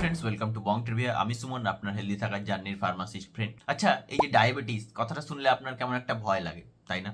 Friends welcome to Bong Trivia আমি সুমন, আপনার healthy থাকার জার্নির ফার্মাসিস্ট ফ্রেন্ড আচ্ছা এই যে ডায়াবেটিস কথাটা শুনলে আপনার কেমন একটা ভয় লাগে, তাই না?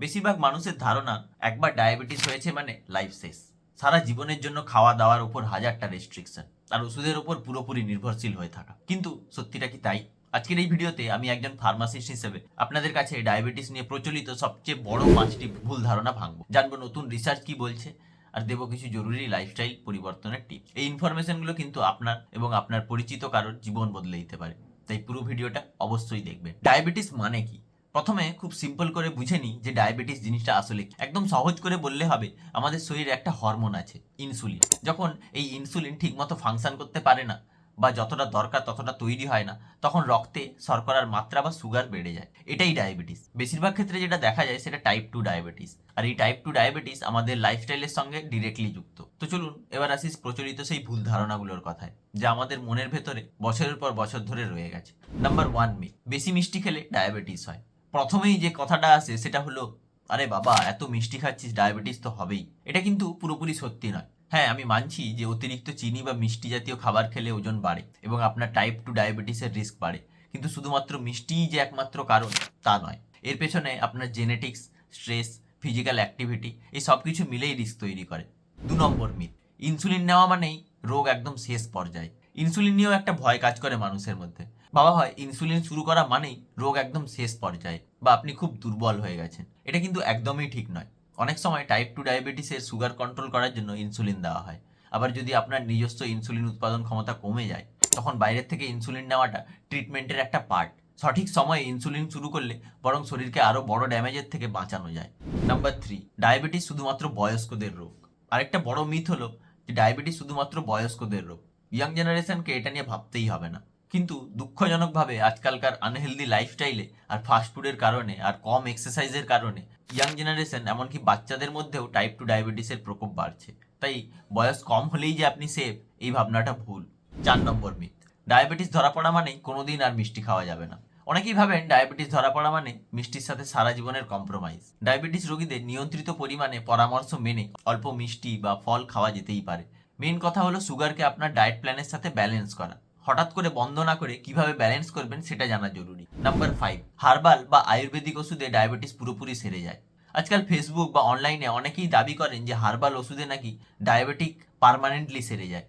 বেশিরভাগ মানুষের ধারণা, একবার ডায়াবেটিস হয়েছে মানে লাইফ শেষ। সারা জীবনের জন্য খাওয়া দাওয়ার উপর হাজারটা রেস্ট্রিকশন আর ওষুধের উপর পুরোপুরি নির্ভরশীল হয়ে থাকা। কিন্তু সত্যিটা কি তাই? আজকের এই ভিডিওতে আমি একজন ফার্মাসিস্ট হিসেবে আপনাদের কাছে ডায়াবেটিস নিয়ে প্রচলিত সবচেয়ে বড় পাঁচটি ভুল ধারণা ভাঙবো। জানব নতুন রিসার্চ কি বলছে আর দেব কিছু জরুরি লাইফস্টাইল পরিবর্তনের টিপস এই ইনফরমেশনগুলো কিন্তু আপনার এবং আপনার পরিচিত কারোর জীবন বদলে দিতে পারে। তাই পুরো ভিডিওটা অবশ্যই দেখবেন। ডায়াবেটিস মানে কি? প্রথমে খুব সিম্পল করে বুঝে নিই যে ডায়াবেটিস জিনিসটা আসলে। একদম সহজ করে বললে হবে, আমাদের শরীরে একটা হরমোন আছে ইনসুলিন যখন এই ইনসুলিন ঠিকমতো ফাংশন করতে পারে না বা যতটা দরকার ততটা তৈরি হয় না, তখন রক্তে, শর্করার মাত্রা বা সুগার বেড়ে যায়। এটাই ডায়াবেটিস বেশিরভাগ ক্ষেত্রে যেটা দেখা যায় সেটা টাইপ টু ডায়াবেটিস আর এই টাইপ টু ডায়াবেটিস আমাদের লাইফস্টাইলের সঙ্গে ডিরেক্টলি যুক্ত। তো চলুন, এবার আসিস প্রচলিত সেই ভুল ধারণাগুলোর কথায়, যা আমাদের মনের ভেতরে বছরের পর বছর ধরে রয়ে গেছে। নাম্বার ওয়ান মি বেশি মিষ্টি খেলে ডায়াবেটিস হয়। প্রথমেই যে কথাটা আসে সেটা হলো, আরে বাবা, এত মিষ্টি খাচ্ছিস ডায়াবেটিস তো হবেই। এটা কিন্তু পুরোপুরি সত্যি নয়। হ্যাঁ আমি মানছি যে অতিরিক্ত চিনি বা মিষ্টি জাতীয় খাবার খেলে ওজন বাড়ে এবং আপনার টাইপ টু ডায়াবেটিসের রিস্ক বাড়ে। কিন্তু শুধুমাত্র মিষ্টিই যে একমাত্র কারণ, তা নয়। এর পেছনে আপনার জেনেটিক্স স্ট্রেস ফিজিক্যাল অ্যাক্টিভিটি এই সব কিছু মিলেই রিস্ক তৈরি করে। দু নম্বর মিথ ইনসুলিন নেওয়া মানেই রোগ একদম শেষ পর্যায়ে। ইনসুলিন নিয়েও একটা ভয় কাজ করে মানুষের মধ্যে। বাবা হয় ইনসুলিন শুরু করা মানেই রোগ একদম শেষ পর্যায়ে বা আপনি খুব দুর্বল হয়ে গেছেন। এটা কিন্তু একদমই ঠিক নয়। অনেক সময় টাইপ টু ডায়াবেটিসের সুগার কন্ট্রোল করার জন্য ইনসুলিন দেওয়া হয়। আবার যদি আপনার নিজস্ব ইনসুলিন উৎপাদন ক্ষমতা কমে যায়, তখন বাইরের থেকে ইনসুলিন নেওয়াটা ট্রিটমেন্টের একটা পার্ট সঠিক সময়ে ইনসুলিন শুরু করলে বরং শরীরকে আরও বড় ড্যামেজের থেকে বাঁচানো যায়। নাম্বার থ্রি ডায়াবেটিস শুধুমাত্র বয়স্কদের রোগ। আরেকটা বড় মিথ হলো যে ডায়াবেটিস শুধুমাত্র বয়স্কদের রোগ। ইয়াং জেনারেশনকে এটা নিয়ে ভাবতেই হবে না। কিন্তু দুঃখজনকভাবে আজকালকার আনহেলদি লাইফস্টাইলে আর ফাস্টফুডের কারণে আর কম এক্সারসাইজের কারণে ইয়াং জেনারেশন এমনকি বাচ্চাদের মধ্যেও টাইপ টু ডায়াবেটিসের প্রকোপ বাড়ছে। তাই বয়স কম হলেই যে আপনি সেফ এই ভাবনাটা ভুল। চার নম্বর মিথ ডায়াবেটিস ধরা পড়া মানেই কোনোদিন আর মিষ্টি খাওয়া যাবে না। অনেকেই ভাবেন ডায়াবেটিস ধরা পড়া মানে মিষ্টির সাথে সারা জীবনের কম্প্রোমাইজ ডায়াবেটিস রোগীদের নিয়ন্ত্রিত পরিমাণে পরামর্শ মেনে অল্প মিষ্টি বা ফল খাওয়া যেতেই পারে। মেন কথা হলো সুগারকে আপনার ডায়েট প্ল্যানের সাথে ব্যালেন্স করা। হঠাৎ করে বন্ধ না করে কীভাবে ব্যালেন্স করবেন সেটা জানা জরুরি। নাম্বার ফাইভ হার্বাল বা আয়ুর্বেদিক ওষুধে ডায়াবেটিস পুরোপুরি সেরে যায়। আজকাল ফেসবুক বা অনলাইনে অনেকেই দাবি করেন যে হার্বাল ওষুধে নাকি ডায়াবেটিক পার্মানেন্টলি সেরে যায়।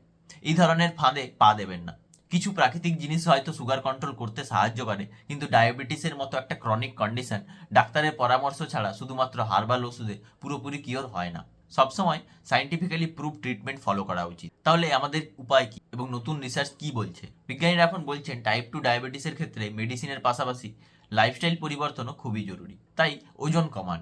এই ধরনের ফাঁদে পা দেবেন না। কিছু প্রাকৃতিক জিনিস হয়তো সুগার কন্ট্রোল করতে সাহায্য করে, কিন্তু ডায়াবেটিসের মতো একটা ক্রনিক কন্ডিশন ডাক্তারের পরামর্শ ছাড়া শুধুমাত্র হার্বাল ওষুধে পুরোপুরি কিওর হয় না। সবসময় সাইন্টিফিক্যালি প্রুভ ট্রিটমেন্ট ফলো করা উচিত। তাহলে আমাদের উপায় কি এবং নতুন রিসার্চ কি বলছে? বিজ্ঞানীরা এখন বলছেন টাইপ টু ডায়াবেটিসের ক্ষেত্রে মেডিসিনের পাশাপাশি লাইফস্টাইল পরিবর্তনও খুবই জরুরি। তাই ওজন কমান।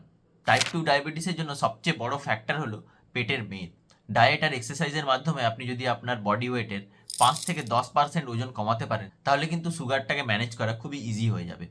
টাইপ টু ডায়াবেটিসের জন্য সবচেয়ে বড় ফ্যাক্টর হলো পেটের মেদ। ডায়েট আর এক্সারসাইজের মাধ্যমে আপনি যদি আপনার বডি ওয়েটের পাঁচ থেকে দশ পার্সেন্ট ওজন কমাতে পারেন, তাহলে কিন্তু সুগারটাকে ম্যানেজ করা খুবই ইজি হয়ে যাবে।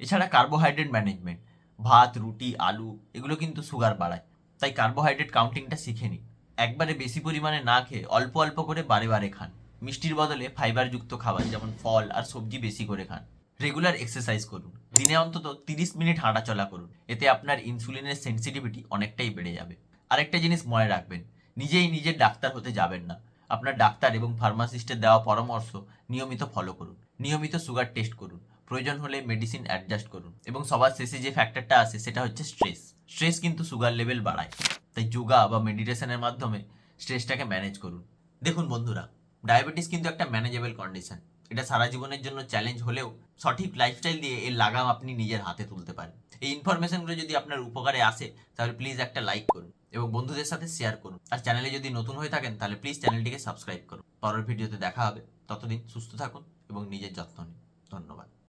এছাড়া কার্বোহাইড্রেট ম্যানেজমেন্ট ভাত, রুটি, আলু, এগুলো কিন্তু সুগার বাড়ায়। তাই কার্বোহাইড্রেট কাউন্টিংটা শিখে নিন। একবারে বেশি পরিমাণে না খেয়ে অল্প অল্প করে বারে বারে খান। মিষ্টির বদলে ফাইবারযুক্ত খাবার যেমন ফল আর সবজি বেশি করে খান। রেগুলার এক্সারসাইজ করুন। দিনে অন্তত তিরিশ মিনিট হাঁটাচলা করুন। এতে আপনার ইনসুলিনের সেন্সিটিভিটি অনেকটাই বেড়ে যাবে। আরেকটা জিনিস মনে রাখবেন, নিজেই নিজের ডাক্তার হতে যাবেন না। আপনার ডাক্তার এবং ফার্মাসিস্টের দেওয়া পরামর্শ নিয়মিত ফলো করুন। নিয়মিত সুগার টেস্ট করুন। প্রয়োজন হলে মেডিসিন অ্যাডজাস্ট করুন। এবং সবার শেষে যে ফ্যাক্টরটা আসে সেটা হচ্ছে স্ট্রেস স্ট্রেস কিন্তু সুগার লেভেল বাড়ায়। তাই যোগা বা মেডিটেশনের মাধ্যমে স্ট্রেসটাকে ম্যানেজ করুন। দেখুন বন্ধুরা, ডায়াবেটিস কিন্তু একটা ম্যানেজেবল কন্ডিশন। এটা সারা জীবনের জন্য চ্যালেঞ্জ হলেও সঠিক লাইফস্টাইল দিয়ে এর লাগাম আপনি নিজের হাতে তুলতে পারেন। এই ইনফরমেশনগুলো যদি আপনার উপকারে আসে, তাহলে প্লিজ একটা লাইক করুন এবং বন্ধুদের সাথে শেয়ার করুন। আর চ্যানেলে যদি নতুন হয়ে থাকেন, তাহলে প্লিজ চ্যানেলটিকে সাবস্ক্রাইব করুন। পরের ভিডিওতে দেখা হবে। ততদিন সুস্থ থাকুন এবং নিজের যত্ন নিন। ধন্যবাদ।